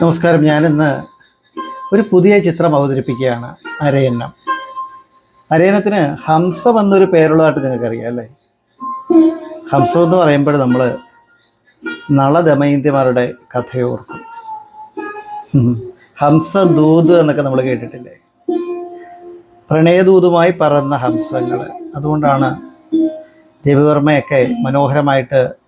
നമസ്കാരം. ഞാനിന്ന് ഒരു പുതിയ ചിത്രം അവതരിപ്പിക്കുകയാണ്. അരയന്നം. അരയന്നത്തിന് ഹംസം എന്നൊരു പേരുള്ളതായിട്ട് നിങ്ങൾക്കറിയാം അല്ലേ? ഹംസം എന്ന് പറയുമ്പോൾ നമ്മൾ നളദമയന്തിമാരുടെ കഥയോർക്കും ഹംസ ഹംസദൂത് എന്നൊക്കെ നമ്മൾ കേട്ടിട്ടില്ലേ? പ്രണയദൂതുമായി പറന്ന ഹംസങ്ങൾ അതുകൊണ്ടാണ് രവിവർമ്മയൊക്കെ മനോഹരമായിട്ട്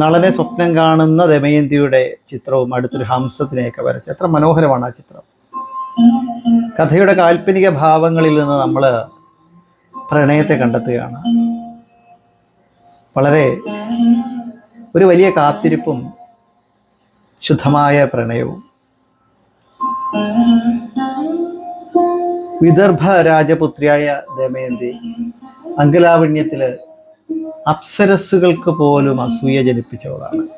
നളനെ സ്വപ്നം കാണുന്ന ദമയന്തിയുടെ ചിത്രവും അടുത്തൊരു ഹംസത്തിനെയൊക്കെ വരച്ചു എത്ര മനോഹരമാണ് ആ ചിത്രം. കഥയുടെ കാൽപ്പനിക ഭാവങ്ങളിൽ നിന്ന് നമ്മൾ പ്രണയത്തെ കണ്ടെത്തുകയാണ്. വളരെ ഒരു വലിയ കാത്തിരിപ്പും ശുദ്ധമായ പ്രണയവും. വിദർഭ രാജപുത്രിയായ ദമയന്തി അങ്കലാവണ്യത്തിൽ അപ്സരസ്സുകൾക്ക് പോലും അസൂയ ജനിപ്പിച്ചവളാണ്.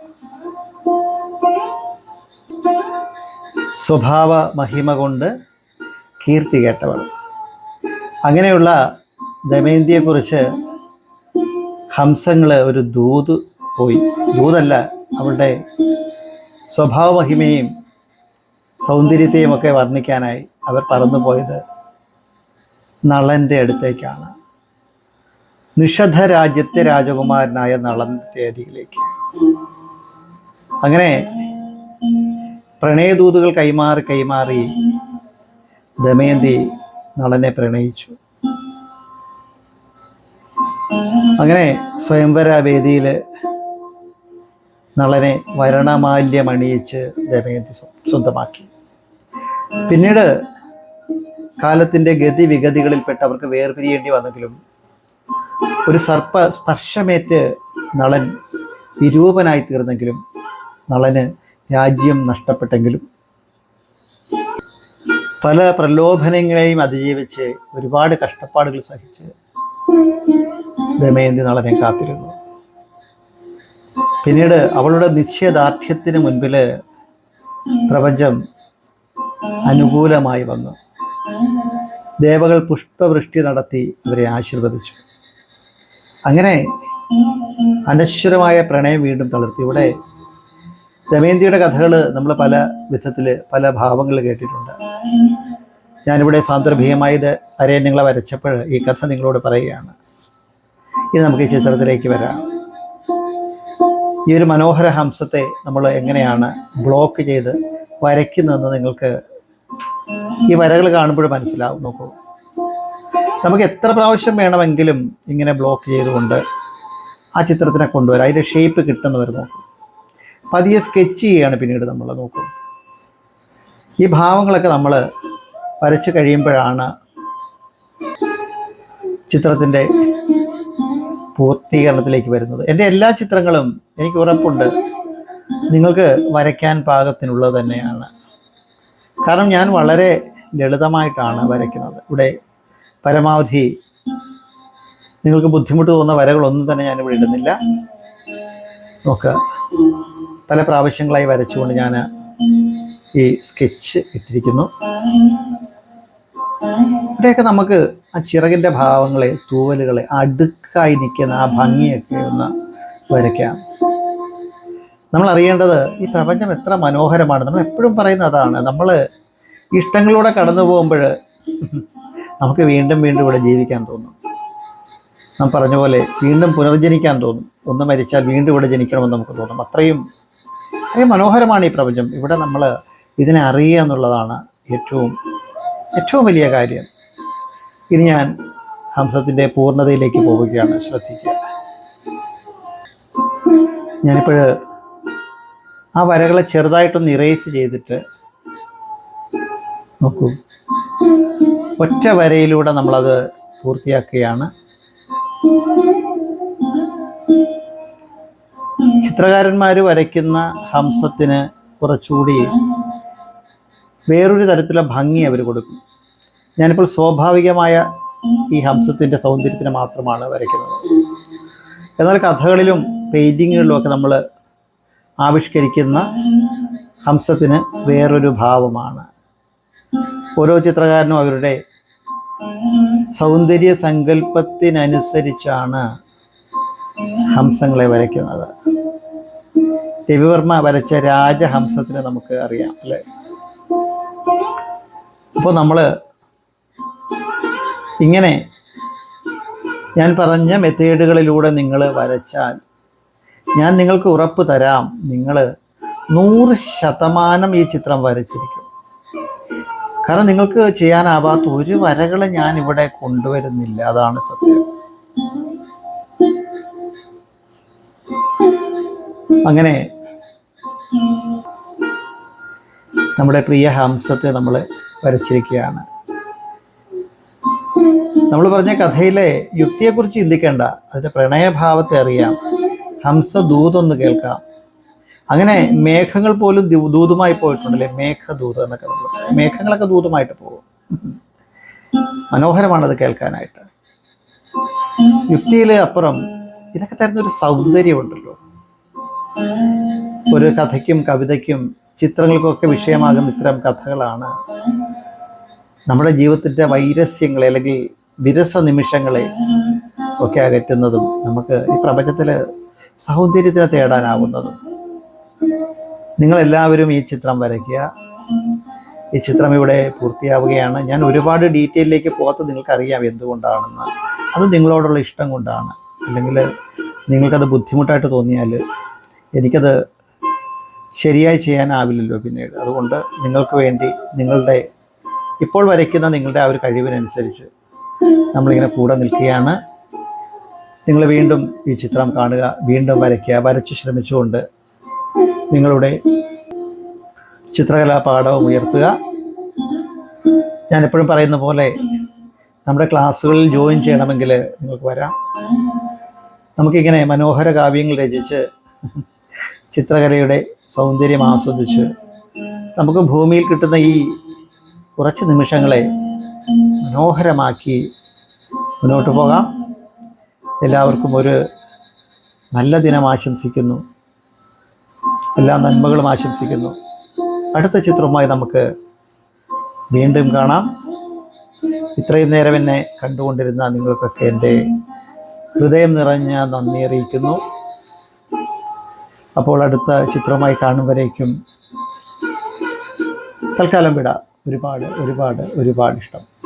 സ്വഭാവ മഹിമ കൊണ്ട് കീർത്തി കേട്ടവൾ. അങ്ങനെയുള്ള ദമയന്തിയെക്കുറിച്ച് ഹംസങ്ങൾ ഒരു ദൂത് പോയി. ദൂതല്ല അവളുടെ സ്വഭാവ മഹിമയും സൗന്ദര്യത്തെയും ഒക്കെ വർണിക്കാനായി അവർ പറന്നു പോയത് നളന്റെ അടുത്തേക്കാണ്. നിഷധ രാജ്യത്തെ രാജകുമാരനായ നളന്റെ തേടിയിലേക്ക്. അങ്ങനെ പ്രണയദൂതുകൾ കൈമാറി കൈമാറി ദമയന്തി നളനെ പ്രണയിച്ചു. അങ്ങനെ സ്വയംവര വേദിയിൽ നളനെ വരണമാല്യമണിയിച്ച് ദമയന്തി സ്വന്തമാക്കി. പിന്നീട് കാലത്തിന്റെ അവർക്ക് വേർപിരിയേണ്ടി വന്നെങ്കിലും ഒരു സർപ്പ സ്പർശമേറ്റ് നളൻ വിരൂപനായി തീർന്നെങ്കിലും നളന് രാജ്യം നഷ്ടപ്പെട്ടെങ്കിലും പല പ്രലോഭനങ്ങളെയും അതിജീവിച്ച് ഒരുപാട് കഷ്ടപ്പാടുകൾ സഹിച്ച് ദമയന്തി നളനെ കാത്തിരുന്നു. പിന്നീട് അവളുടെ നിശ്ചയദാർഢ്യത്തിന് മുൻപിൽ പ്രപഞ്ചം അനുകൂലമായി വന്നു. ദേവകൾ പുഷ്പവൃഷ്ടി നടത്തി അവരെ ആശീർവദിച്ചു. അങ്ങനെ അനശ്വരമായ പ്രണയം വീണ്ടും തളർത്തി. ഇവിടെ ദമയന്തിയുടെ കഥകൾ നമ്മൾ പല വിധത്തിൽ പല ഭാവങ്ങൾ കേട്ടിട്ടുണ്ട്. ഞാനിവിടെ സാന്ദർഭികമായി ഇത് അരയന്യങ്ങളെ വരച്ചപ്പോൾ ഈ കഥ നിങ്ങളോട് പറയുകയാണ്. ഇനി നമുക്ക് ഈ ചിത്രത്തിലേക്ക് വരാം. ഈ ഒരു മനോഹര ഹംസത്തെ നമ്മൾ എങ്ങനെയാണ് ബ്ലോക്ക് ചെയ്ത് വരയ്ക്കുന്നതെന്ന് നിങ്ങൾക്ക് ഈ വരകൾ കാണുമ്പോൾ മനസ്സിലാവും. നോക്കൂ. നമുക്ക് എത്ര പ്രാവശ്യം വേണമെങ്കിലും ഇങ്ങനെ ബ്ലോക്ക് ചെയ്തുകൊണ്ട് ആ ചിത്രത്തിനെ കൊണ്ടുവരാം. അതിന്റെ ഷേപ്പ് കിട്ടുന്നവർ നോക്കും. പതിയെ സ്കെച്ച് ചെയ്യുകയാണ് പിന്നീട് നമ്മൾ നോക്കും ഈ ഭാവങ്ങളൊക്കെ നമ്മൾ വരച്ച് കഴിയുമ്പോഴാണ് ചിത്രത്തിന്റെ പൂർത്തീകരണത്തിലേക്ക് വരുന്നത്. എന്റെ എല്ലാ ചിത്രങ്ങളും എനിക്ക് ഉറപ്പുണ്ട്. നിങ്ങൾക്ക് വരയ്ക്കാൻ പാകത്തിനുള്ളത് തന്നെയാണ്. കാരണം ഞാൻ വളരെ ലളിതമായിട്ടാണ് വരയ്ക്കുന്നത്. ഇവിടെ പരമാവധി നിങ്ങൾക്ക് ബുദ്ധിമുട്ട് തോന്നുന്ന വരകളൊന്നും തന്നെ ഞാൻ ഇവിടെ ഇടുന്നില്ല. നോക്കുക പല പ്രാവശ്യങ്ങളായി വരച്ചുകൊണ്ട് ഞാൻ ഈ സ്കെച്ച് ഇട്ടിരിക്കുന്നു. ഇവിടെയൊക്കെ നമുക്ക് ആ ചിറകിന്റെ ഭാവങ്ങളെ തൂവലുകളെ അടുക്കായി നിൽക്കുന്ന ആ ഭംഗിയൊക്കെ ഒന്ന് വരയ്ക്കാം. നമ്മൾ അറിയേണ്ടത് ഈ പ്രപഞ്ചം എത്ര മനോഹരമാണ്. നമ്മൾ എപ്പോഴും പറയുന്ന അതാണ്. നമ്മൾ ഇഷ്ടങ്ങളിലൂടെ കടന്നു പോകുമ്പോൾ നമുക്ക് വീണ്ടും വീണ്ടും ഇവിടെ ജീവിക്കാൻ തോന്നും. നാം പറഞ്ഞ പോലെ വീണ്ടും പുനർജനിക്കാൻ തോന്നും. ഒന്ന് മരിച്ചാൽ വീണ്ടും ഇവിടെ ജനിക്കണമെന്ന് നമുക്ക് തോന്നും. അത്രയും അത്രയും മനോഹരമാണ് ഈ പ്രപഞ്ചം. ഇവിടെ നമ്മൾ ഇതിനെ അറിയുക എന്നുള്ളതാണ് ഏറ്റവും ഏറ്റവും വലിയ കാര്യം. ഇനി ഞാൻ ഹംസത്തിന്റെ പൂർണതയിലേക്ക് പോവുകയാണ്. ശ്രദ്ധിക്കുക. ഞാനിപ്പോൾ ആ വരകളെ ചെറുതായിട്ടൊന്ന് ഇറേസ് ചെയ്തിട്ട് നോക്കൂ. ഒറ്റ വരയിലൂടെ നമ്മളത് പൂർത്തിയാക്കുകയാണ്. ചിത്രകാരന്മാർ വരയ്ക്കുന്ന ഹംസത്തിന് കുറച്ചുകൂടി വേറൊരു തരത്തിലുള്ള ഭംഗി അവർ കൊടുക്കും. ഞാനിപ്പോൾ സ്വാഭാവികമായ ഈ ഹംസത്തിന്റെ സൗന്ദര്യത്തിന് മാത്രമാണ് വരയ്ക്കുന്നത്. എന്നാൽ കഥകളിലും പെയിന്റിങ്ങുകളിലും ഒക്കെ നമ്മൾ ആവിഷ്കരിക്കുന്ന ഹംസത്തിന് വേറൊരു ഭാവമാണ്. ഓരോ ചിത്രകാരനും അവരുടെ സൗന്ദര്യ സങ്കല്പത്തിനനുസരിച്ചാണ് ഹംസങ്ങളെ വരയ്ക്കുന്നത്. രവിവർമ്മ വരച്ച രാജഹംസത്തിനെ നമുക്ക് അറിയാം അല്ലേ? അപ്പോൾ നമ്മൾ ഇങ്ങനെ ഞാൻ പറഞ്ഞ മെത്തേഡുകളിലൂടെ നിങ്ങൾ വരച്ചാൽ ഞാൻ നിങ്ങൾക്ക് ഉറപ്പ് തരാം. നിങ്ങൾ നൂറ് ശതമാനം ഈ ചിത്രം വരച്ചിരിക്കും. കാരണം നിങ്ങൾക്ക് ചെയ്യാനാവാത്ത ഒരു വരകളെ ഞാൻ ഇവിടെ കൊണ്ടുവരുന്നില്ല. അതാണ് സത്യം. അങ്ങനെ നമ്മുടെ പ്രിയ ഹംസത്തെ നമ്മൾ വരച്ചിരിക്കുകയാണ്. നമ്മൾ പറഞ്ഞ കഥയിലെ യുക്തിയെക്കുറിച്ച് ചിന്തിക്കേണ്ട അതിന്റെ പ്രണയഭാവത്തെ അറിയാം. ഹംസ ദൂതൊന്ന് കേൾക്കാം. അങ്ങനെ മേഘങ്ങൾ പോലും ദൂതുമായി പോയിട്ടുണ്ടല്ലേ? മേഘദൂത് എന്നൊക്കെ നമ്മൾ മേഘങ്ങളൊക്കെ ദൂതുമായിട്ട് പോകും. മനോഹരമാണത് കേൾക്കാനായിട്ട്. യുക്തിയിലെ അപ്പുറം ഇതൊക്കെ തരുന്ന തരുന്നൊരു സൗന്ദര്യമുണ്ടല്ലോ. ഒരു കഥയ്ക്കും കവിതയ്ക്കും ചിത്രങ്ങൾക്കൊക്കെ വിഷയമാകുന്ന ഇത്തരം കഥകളാണ് നമ്മുടെ ജീവിതത്തിന്റെ വൈരസ്യങ്ങളെ അല്ലെങ്കിൽ വിരസ നിമിഷങ്ങളെ ഒക്കെ അകറ്റുന്നതും നമുക്ക് ഈ പ്രപഞ്ചത്തിൽ സൗന്ദര്യത്തിനെ തേടാനാവുന്നതും. നിങ്ങളെല്ലാവരും ഈ ചിത്രം വരയ്ക്കുക. ഈ ചിത്രം ഇവിടെ പൂർത്തിയാവുകയാണ്. ഞാൻ ഒരുപാട് ഡീറ്റെയിലേക്ക് പോകാത്ത നിങ്ങൾക്കറിയാം എന്തുകൊണ്ടാണെന്ന്. അത് നിങ്ങളോടുള്ള ഇഷ്ടം കൊണ്ടാണ്. അല്ലെങ്കിൽ നിങ്ങൾക്കത് ബുദ്ധിമുട്ടായിട്ട് തോന്നിയാൽ എനിക്കത് ശരിയായി ചെയ്യാനാവില്ലല്ലോ പിന്നീട്. അതുകൊണ്ട് നിങ്ങൾക്ക് വേണ്ടി നിങ്ങളുടെ ഇപ്പോൾ വരയ്ക്കുന്ന നിങ്ങളുടെ ആ ഒരു കഴിവിനനുസരിച്ച് നമ്മളിങ്ങനെ കൂടെ നിൽക്കുകയാണ്. നിങ്ങൾ വീണ്ടും ഈ ചിത്രം കാണുക വീണ്ടും വരയ്ക്കുക. വരച്ച് ശ്രമിച്ചുകൊണ്ട് നിങ്ങളുടെ ചിത്രകലാ പാഠവും ഉയർത്തുക. ഞാനെപ്പോഴും പറയുന്ന പോലെ നമ്മുടെ ക്ലാസ്സുകളിൽ ജോയിൻ ചെയ്യണമെങ്കിൽ നിങ്ങൾക്ക് വരാം. നമുക്കിങ്ങനെ മനോഹര കാവ്യങ്ങൾ രചിച്ച് ചിത്രകലയുടെ സൗന്ദര്യം ആസ്വദിച്ച് നമുക്ക് ഭൂമിയിൽ കിട്ടുന്ന ഈ കുറച്ച് നിമിഷങ്ങളെ മനോഹരമാക്കി മുന്നോട്ട് പോകാം. എല്ലാവർക്കും ഒരു നല്ല ദിനം ആശംസിക്കുന്നു. എല്ലാ നന്മകളും ആശംസിക്കുന്നു. അടുത്ത ചിത്രവുമായി നമുക്ക് വീണ്ടും കാണാം. ഇത്രയും നേരം എന്നെ കണ്ടുകൊണ്ടിരുന്ന നിങ്ങൾക്കൊക്കെ എന്റെ ഹൃദയം നിറഞ്ഞ നന്ദി അറിയിക്കുന്നു. അപ്പോൾ അടുത്ത ചിത്രമായി കാണുമ്പോഴേക്കും തൽക്കാലം വിട. ഒരുപാട് ഒരുപാട് ഒരുപാട് ഇഷ്ടം.